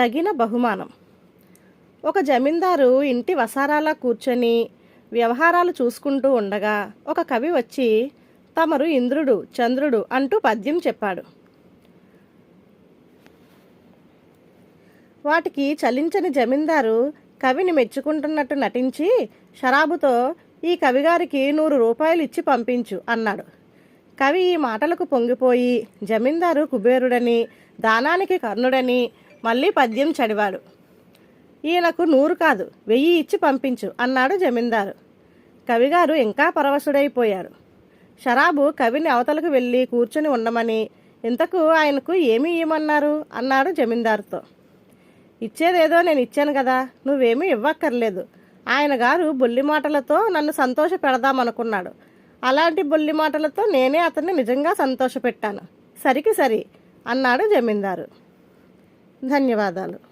తగిన బహుమానం. ఒక జమీందారు ఇంటి వసారాలా కూర్చొని వ్యవహారాలు చూసుకుంటూ ఉండగా ఒక కవి వచ్చి తమరు ఇంద్రుడు చంద్రుడు అంటూ పద్యం చెప్పాడు. వాటికి చలించని జమీందారు కవిని మెచ్చుకుంటున్నట్టు నటించి షరాబుతో ఈ కవిగారికి నూరు రూపాయలు ఇచ్చి పంపించు అన్నాడు. కవి ఈ మాటలకు పొంగిపోయి జమీందారు కుబేరుడని దానానికి కర్ణుడని మళ్ళీ పద్యం చదివాడు ఈయనకు నూరు కాదు వెయ్యి ఇచ్చి పంపించు అన్నాడు జమీందారు. కవిగారు ఇంకా పరవశుడైపోయారు. షరాబు కవిని అవతలకు వెళ్ళి కూర్చొని ఉండమని ఇంతకు ఆయనకు ఏమి ఇవ్వమన్నారు అన్నాడు జమీందారుతో. ఇచ్చేదేదో నేను ఇచ్చాను కదా నువ్వేమీ ఇవ్వక్కర్లేదు. ఆయన గారు బొల్లి మాటలతో నన్ను సంతోష పెడదామనుకున్నాడు. అలాంటి బొల్లి మాటలతో నేనే అతన్ని నిజంగా సంతోషపెట్టాను. సరికి సరి అన్నాడు జమీందారు. ధన్యవాదాలు.